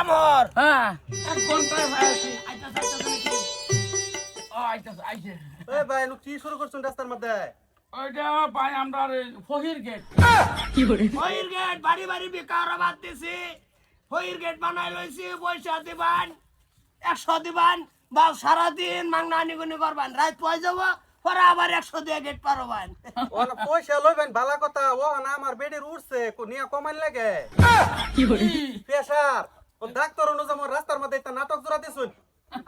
কামর। হ্যাঁ। এক ঘন্টায় ভাই আছি? আইতাছে আইতাছে ও আইতাছে আইছে। এই ভাই নু কি শুরু করছেন রাস্তার মধ্যে? ওইটা ভাই আমরা ফহির গেট ফইর গেট বাড়ি বাড়ি বেকার বাদ দিছি। ফইর গেট বানাই লইছি পয়সা দিবান একশো দিবান বা সারাদিন মাংনা নিগুনি করবান। রাত পয় যাব পরে আবার একশো দিয়ে গেট পারবান। পয়সা লইবেন ভালা কথা। ও না আমার বেডের উঠছে কো নিয়া কমান লাগে। পেশার। ও ডাক্তার অনুযায়ী রাস্তার মধ্যে একটা নাটক জোড়া দিছুন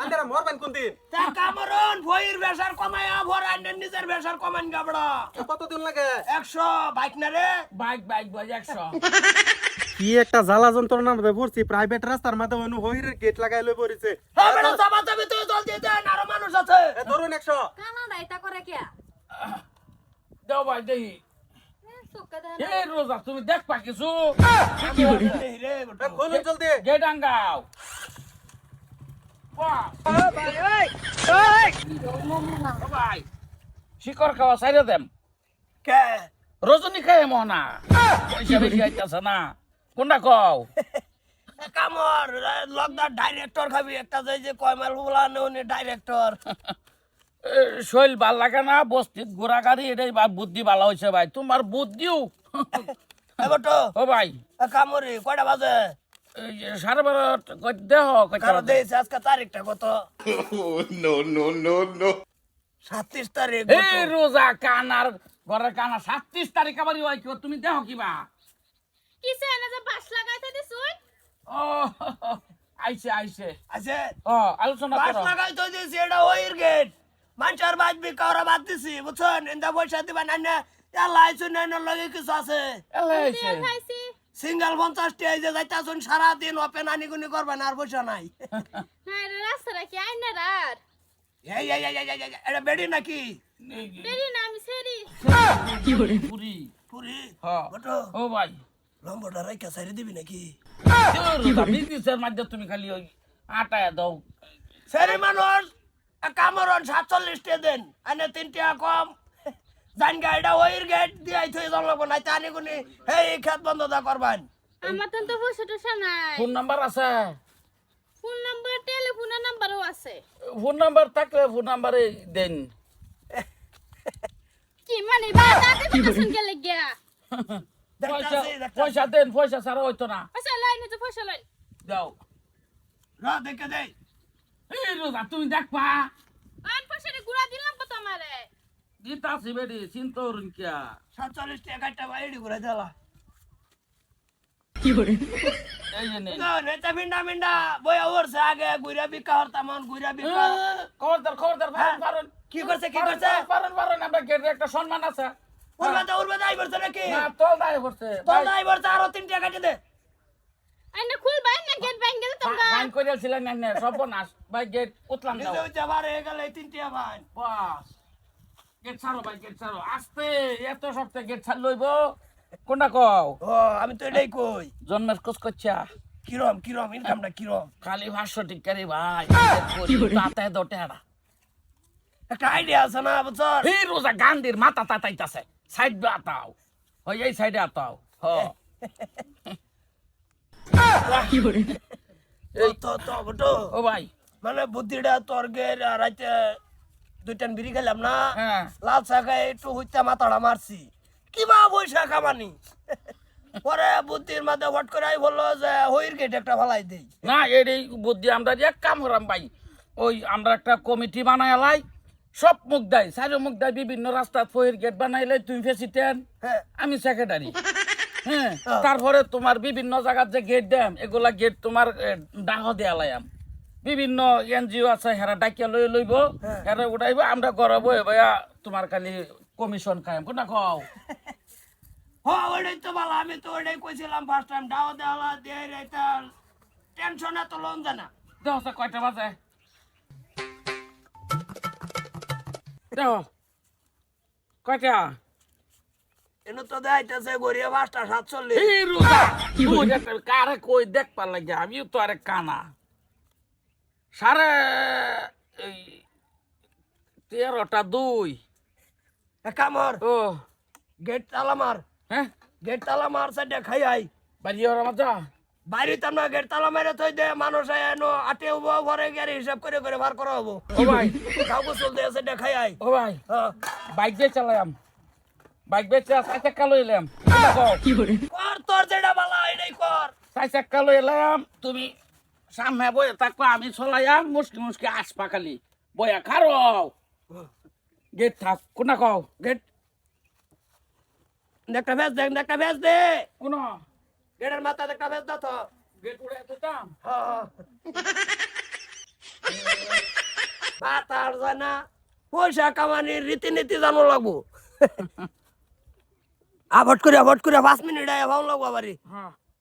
আন্দারা মরবেন কোন দিন? তা কামরন বেসার কমায়া ভর আন্ডের নিজের বেসার কমান গাবড়া। কতদিন লাগে? একশো বাইক না রে? বাইক বাইক বাজ একশো। কি একটা জ্বালা যন্ত্রণার মধ্যে পড়ছি প্রাইভেট রাস্তার মধ্যে অনু গেট লাগাই লই পড়িছে। হ্যাঁ ম্যাডাম দেন আরও মানুষ আছে। ধরুন একশো। কানাডা এটা করে কে দেও ভাই দেখি। চোখে দেয় এ রোজা তুমি দেখবা কিছু এই রে এ গোটা। খুলুন জলদি। গেট আঙ্গাও। শিকড় খাওয়া সাইরে দেম। কে? রজনী খায় মনা। পয়সা বেশি আইতাছে না। কোনটা কও? কামর লকডাউন ডাইরেক্টর খাবি। একটা যে যে কয়মাল বলা নেই ডাইরেক্টর। শৈল ভালো লাগে না বস্তিত ঘোরা গাড়ি এটাই বা বুদ্ধি ভালো হয়েছে ভাই। তোমার বুদ্ধিও। তো ও ভাই। কামরি কয়টা বাজে? সাড়ে বারো দেহ আজকে তারিখটা কত? No, no, no, no. সাতত্রিশ তারিখ এই রোজা কানার ঘরের কানা সাতত্রিশ তারিখ আবার হয় কি তুমি দেহ কিবা? কিসে এনে যে বাস লাগাইতে দিছুন? ও আইছে আইছে ও আলোচনা বাস এটা ওইর গেট। মানুষের বাজবি কাউরা বাদ দিছি বুঝছেন? ইন্দা পয়সা দিবা না না এলা আইসুন না লগে কিছু আছে। সিঙ্গেল পঞ্চাশটি এই যে যাইতাছুন সারাদিন ওপেন আনিগুনি করবেন আর পয়সা নাই। হ্যাঁ রে রাস্তাটা কি আইনা রার এই এই এই এই, এই, এই, এটা বেডি নাকি? বেরি না আমি সেরি পুরি। পুরি? হ্যাঁ। বটো। ও ভাই। লম্বটা রাইকা সাইরে দিবি নাকি? বিজনেসের মাধ্যমে তুমি খালি ওই আটায় দাও। সেরি মানুষ! কামরন সাতচল্লিশটা দেন। আনে তিনটা কম। জান গাড়িটা ওইর গেট দিয়ে থই জলব নাই তানি গুনি এই খেত বন্ধ দা করবান। আমার তো তো পয়সা টসা নাই। ফোন নাম্বার আছে? ফোন নাম্বার টেলিফোনের নাম্বারও আছে। ফোন নাম্বার থাকলে ফোন নাম্বারে দেন। কি মানে বা তাতে কথা গেলে গিয়া পয়সা দেন পয়সা ছাড়া হইতো না। পয়সা লাইনে তো পয়সা লাইন দাও র দেখে দেই। এই রোজা তুমি দেখবা? আন পয়সা গুড়া দিলাম তো তোমারে। দিতাছি বেডি চিন্তা করুন কিয়া সাতচল্লিশ টাকাটা বাইরে ঘুরে দিলা। এই যে নেন। নেতা মিন্ডা মিন্ডা বইয়া উড়ছে আগে গুইরা বিকা হরতাম গুইরা বিকা। খবরদার খবরদার পারেন পারেন। কি করছে কি করছে? পারেন পারেন আমরা গেটের একটা সম্মান আছে। উড়বে তো উড়বে নাকি? না তোল দায় করছে। তো দাই বলছে আরও তিন টাকা দে। আইনা না গেট ফাইন করেছিলেন না সব নাশ ভাই গেট উতলাম দাও। যাবার হয়ে গেলে তিন টাকা ভাই বাস। গেট ছাড়ো ভাই গেট ছাড়ো। আস্তে এত সপ্তাহে গেট ছাড় লইব। কোনটা কও? ও আমি তো এটাই কই। জন্মের কোচ করছা কিরম কিরম ইনকামটা কিরম? খালি ভাষ্য টিকারি ভাই তাতে দোটে হারা একটা আইডিয়া আছে না বুঝছ? এই রোজা গান্ধীর মাথা তাতাইতাছে। সাইড আতাও ওই এই সাইডে আতাও। হ। এই তো তো বটো ও ভাই। মানে বুদ্ধিটা তর্গের রাইতে দুইটান বিড়ি খেলাম না। হ্যাঁ। লাল শাখায় একটু হইতে মাথাটা মারছি। কিবা বৈশা খামানি পরে বুদ্ধির মাঝে হট করে আই বলল যে হইর গেট একটা ফালাই দেই। না এর এই বুদ্ধি আমরা যে এক কাম করাম ভাই। ওই আমরা একটা কমিটি বানাই লাই সব মুখ দেয় চারি মুখ দেয় বিভিন্ন রাস্তাত ফহির গেট বানাইলে তুমি হ্যাঁ। আমি সেক্রেটারি হ্যাঁ। তারপরে তোমার বিভিন্ন জায়গার যে গেট দেম এগুলা গেট তোমার ডাহ দেয়া লাইম বিভিন্ন এনজিও আছে হেরা ডাকিয়া লই লইব হেরা উঠাইব আমরা গড়াবো ভাইয়া তোমার খালি কমিশন খাইম কোনটা কও? হ ওইটাই তো ভালো আমি তো ওইটাই কইছিলাম ফার্স্ট টাইম ডাও দেওয়ালা দিয়ে এটা টেনশন এত লোন জানা সে কয়টা বাজে? দেহ কয়টা? এনে তো দেখাইতেছে গড়িয়া পাঁচটা সাতচল্লিশ? কারে কই দেখবার লাগে? আমিও তো আরে কানা। সাড়ে এই তেরোটা দুই। কামর ও। গেট তালা মার। হ্যাঁ? গেট তালা মার সাইডে খাই আই। বাড়ি ওরা মজা? বাড়িতে আমরা গেট তালা মেরে থই দে মানুষ এনো আটে হব ঘরে গিয়ে হিসাব করে করে বার করা হব। ও ভাই। কাউকে চলতে আছে দেখাই আই। ও ভাই। হ্যাঁ। বাইক দিয়ে চালাইম বাইক দিয়ে চার চাক্কা লই এলাম। কর তোর যেটা বালা এটাই কর। চার চাক্কা লই এলাম তুমি সামনে বয়ে থাকবা আমি চলাইয়াম মুসকি মুসকি আসপা খালি বয়া খারো। গেট থাক কোনা কও? গেট। একটা ভেজ দেখ একটা ভেজ দে। কোন? গেটের মাথা একটা ভেজ দা তো। গেট উড়ে দিতাম। হ্যাঁ, বাতার জানা পয়সা কামানির রীতিনীতি জানো লাগবো। আভট করে আভট করে পাঁচ মিনিট আয় ভালো লাগবো আবার হ্যাঁ।